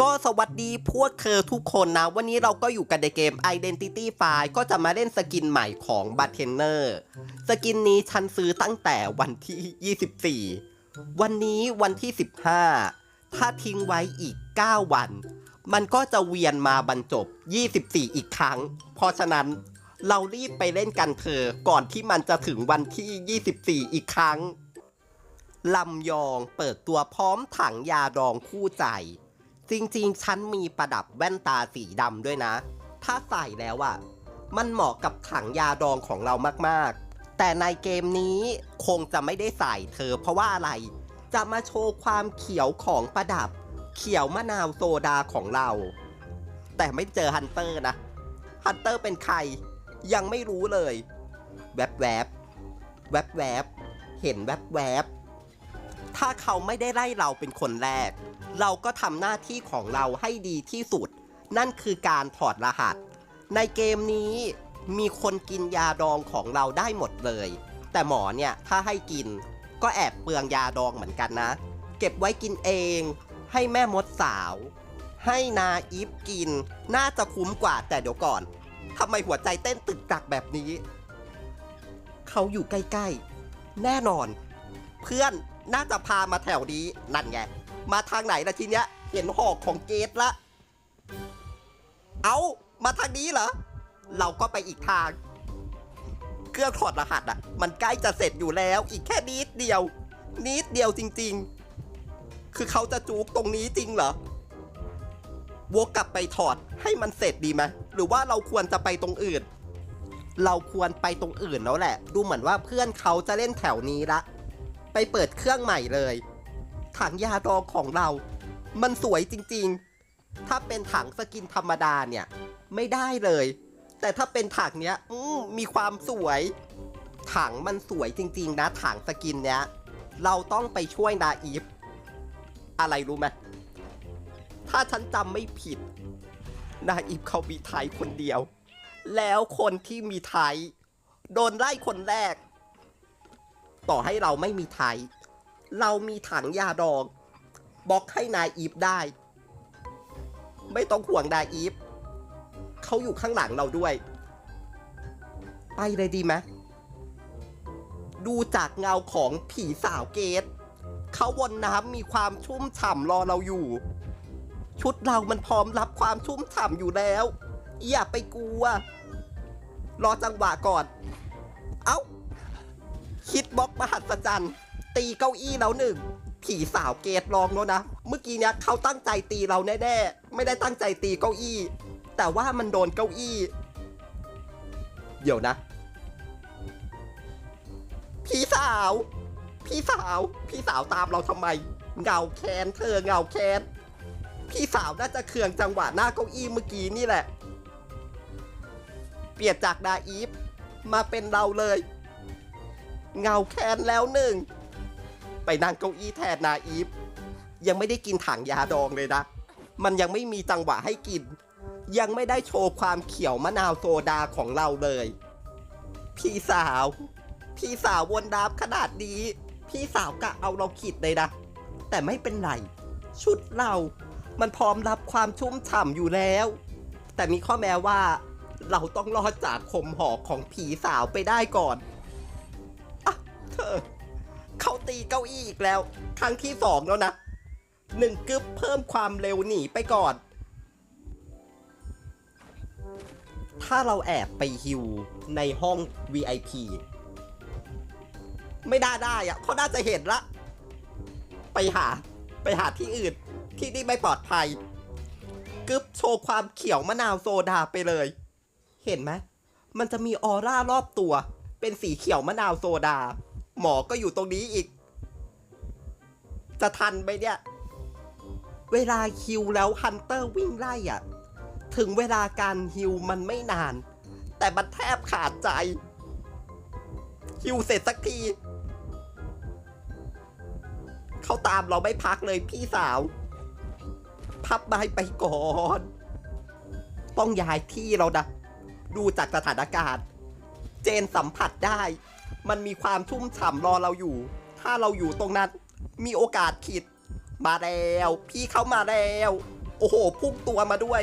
ก็สวัสดีพวกเธอทุกคนนะ วันนี้เราก็อยู่กันในเกม Identity f i ก็จะมาเล่นสกินใหม่ของ b a r t e n n e r สกินนี้ฉันซื้อตั้งแต่วันที่ 24 วันนี้วันที่ 15 ถ้าทิ้งไว้อีก 9 วัน มันก็จะเวียนมาบรรจบ 24 อีกครั้ง เพราะฉะนั้นเรารีบไปเล่นกันเถอะก่อนที่มันจะถึงวันที่ 24 อีกครั้งลำยองเปิดตัวพร้อมถังยาดองคู่ใจ จริงๆ ฉันมีประดับแว่นตาสีดำด้วยนะ ถ้าใส่แล้วอะ่ะมันเหมาะกับถังยาดองของเรามากๆ แต่ในเกมนี้คงจะไม่ได้ใส่เธอเพราะว่าอะไร จะมาโชว์ความเขียวของประดับ เขียวมะนาวโซดาของเรา แต่ไม่เจอฮันเตอร์นะ ฮันเตอร์เป็นใคร ยังไม่รู้เลย แวบแวบแวบแวบเห็นแวบแวบ ถ้าเขาไม่ได้ไล่เราเป็นคนแรก เราก็ทำหน้าที่ของเราให้ดีที่สุด นั่นคือการถอดรหัส ในเกมนี้มีคนกินยาดองของเราได้หมดเลย แต่หมอเนี่ยถ้าให้กิน ก็แอบเปลืองยาดองเหมือนกันนะ เก็บไว้กินเอง ให้แม่มดสาว ให้นาอีฟกิน น่าจะคุ้มกว่าแต่เดี๋ยวก่อนทำไมหัวใจเต้นตึกตักแบบนี้ เขาอยู่ใกล้ๆ แน่นอน เพื่อน น่าจะพามาแถวนี้นั่นไง มาทางไหนละทีเนี้ย เห็นหอกของเกตละ เอามาทางนี้เหรอ เราก็ไปอีกทาง เครื่องถอดรหัสอะมันใกล้จะเสร็จอยู่แล้ว อีกแค่นิดเดียว นิดเดียวจริง ๆ คือเขาจะจูกตรงนี้จริงเหรอวกกลับไปถอดให้มันเสร็จดีไหมหรือว่าเราควรจะไปตรงอื่น เราควรไปตรงอื่นแล้วแหละ ดูเหมือนว่าเพื่อนเขาจะเล่นแถวนี้ละ ไปเปิดเครื่องใหม่เลย ถังยาดองของเรา มันสวยจริงๆ ถ้าเป็นถังสกินธรรมดาเนี่ย ไม่ได้เลย แต่ถ้าเป็นถังเนี้ยอืมมีความสวย ถังมันสวยจริง ๆ นะ ถังสกินเนี้ย เราต้องไปช่วยนาอีฟอะไรรู้ไหมถ้าฉันจำไม่ผิด นาอีฟเขามีไทยคนเดียว แล้วคนที่มีไทย โดนไล่คนแรก ต่อให้เราไม่มีไทย เรามีถังยาดองบล็อกให้นายอีฟได้ ไม่ต้องห่วงนายอีฟเขาอยู่ข้างหลังเราด้วย ไปเลยดีไหมดูจากเงาของผีสาวเกตเขาวนน้ำมีความชุ่มฉ่ำรอเราอยู่ ชุดเรามันพร้อมรับความชุ่มฉ่ำอยู่แล้ว อย่าไปกลัว รอจังหวะก่อน บล็อกมหัศจรรย์ ตีเก้าอี้แล้วหนึ่ง ผีสาวเกตลองแล้วนะ เมื่อกี้เนี้ยเขาตั้งใจตีเราแน่ๆ ไม่ได้ตั้งใจตีเก้าอี้ แต่ว่ามันโดนเก้าอี้ เดี๋ยวนะพี่สาว พี่สาว พี่สาวตามเราทำไม เงาแคนเธอเงาแคนพี่สาวน่าจะเคืองจังหวะหน้าเก้าอี้เมื่อกี้นี่แหละ เปลี่ยนจากดาอีฟมาเป็นเราเลย เงาแคนแล้วหนึ่ง ไปนั่งเก้าอี้แทนนาอีฟ ยังไม่ได้กินถังยาดองเลยนะ มันยังไม่มีจังหวะให้กิน ยังไม่ได้โชว์ความเขียวมะนาวโซดาของเราเลย พี่สาว พี่สาววนดับขนาดนี้ พี่สาวกะเอาเราขิดเลยนะ แต่ไม่เป็นไร ชุดเรา มันพร้อมรับความชุ่มฉ่ำอยู่แล้ว แต่มีข้อแม้ว่า เราต้องรอดจากคมหอกของผีสาวไปได้ก่อน ตีเก้าอี้อีกแล้ว ครั้งที่สองแล้วนะหนึ่งกึ๊บเพิ่มความเร็วหนีไปก่อน ถ้าเราแอบไปฮิวในห้อง VIP ไม่ได้ได้อะเขาน่าจะเห็นละ ไปหา ไปหาที่อื่น ที่นี่ไม่ปลอดภัย กึ๊บโชว์ความเขียวมะนาวโซดาไปเลย เห็นไหม มันจะมีออร่ารอบตัว เป็นสีเขียวมะนาวโซดา หมอก็อยู่ตรงนี้อีก จะทันไหมเนี่ย เวลาฮิวแล้วฮันเตอร์วิ่งไล่อะ ถึงเวลาการฮิวมันไม่นาน แต่มันแทบขาดใจ ฮิวเสร็จสักที เขาตามเราไม่พักเลยพี่สาว พับไม้ไปก่อน ต้องย้ายที่เรานะดูจากสถานการณ์ เจนสัมผัสได้ มันมีความชุ่มฉ่ำรอเราอยู่ ถ้าเราอยู่ตรงนั้น มีโอกาสขิด มาแล้ว พี่เขามาแล้ว โอ้โห พุ่งตัวมาด้วย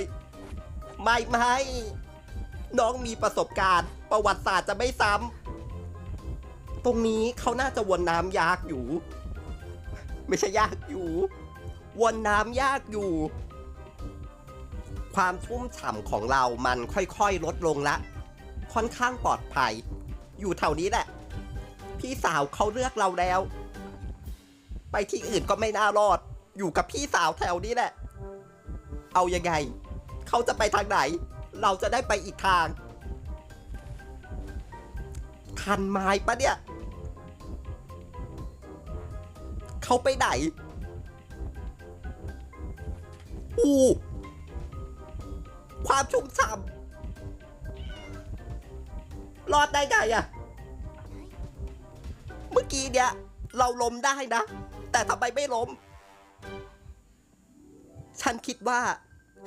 ไม่ไม่น้องมีประสบการณ์ ประวัติศาสตร์จะไม่ซ้ำตรงนี้เขาน่าจะวนน้ำยากอยู่ ไม่ใช่ยากอยู่ วนน้ำยากอยู่ ความชุ่มฉ่ำของเรามันค่อยๆ ลดลงละ ค่อนข้างปลอดภัย อยู่แถวนี้แหละ พี่สาวเขาเลือกเราแล้ว ที่อื่นก็ไม่น่ารอด อยู่กับพี่สาวแถวนี้แหละ เอายังไง เขาจะไปทางไหน เราจะได้ไปอีกทาง ทันไม้ปะเนี่ย เขาไปไหน อู้ ความชุ่มฉ่ำรอดได้ไงอะเมื่อกี้เนี่ยเราล้มได้นะ แต่ทำไมไม่ล้ม ฉันคิดว่า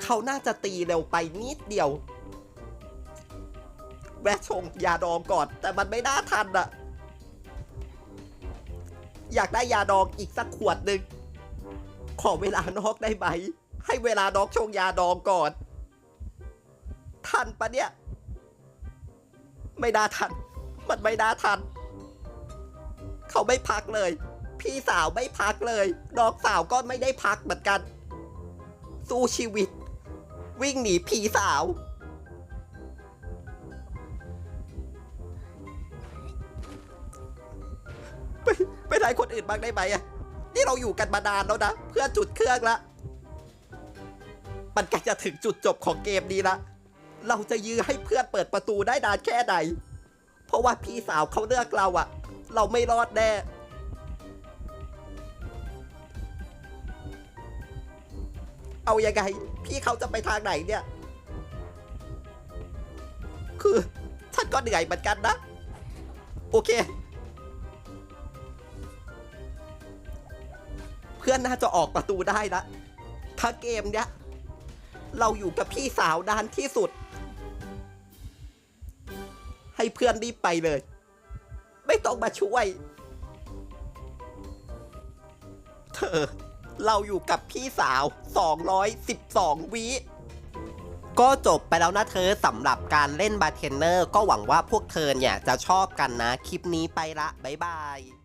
เขาน่าจะตีเร็วไปนิดเดียว แวะชงยาดองก่อน แต่มันไม่น่าทันอะอยากได้ยาดองอีกสักขวดหนึ่ง ขอเวลานอกได้ไหม ให้เวลานองชงยาดองก่อน ทันปะเนี่ย ไม่น่าทัน มันไม่น่าทัน เขาไม่พักเลย พี่สาวไม่พักเลยน้องสาวก็ไม่ได้พักเหมือนกัน สู้ชีวิต วิ่งหนีผีสาว ไปไปได้คนอื่นบ้างได้ไหมอะนี่เราอยู่กันมานานแล้วนะ เพื่อจุดเครื่องละ มันใกล้จะถึงจุดจบของเกมนี้ละ เราจะยื้อให้เพื่อนเปิดประตูได้นานแค่ไหน เพราะว่าพี่สาวเขาเลือกเราอะเราไม่รอดแน่ เอายังไง พี่เขาจะไปทางไหนเนี่ย คือฉันก็เหนื่อยเหมือนกันนะ โอเค เพื่อนน่าจะออกประตูได้นะถ้าเกมเนี้ย เราอยู่กับพี่สาวนานที่สุด ให้เพื่อนรีบไปเลย ไม่ต้องมาช่วย เธอ เราอยู่กับพี่สาว 212 วิก็จบไปแล้วนะเธอสำหรับการเล่นบาร์เทนเนอร์ ก็หวังว่าพวกเธอเนี่ยจะชอบกันนะ คลิปนี้ไปละ บ๊ายบาย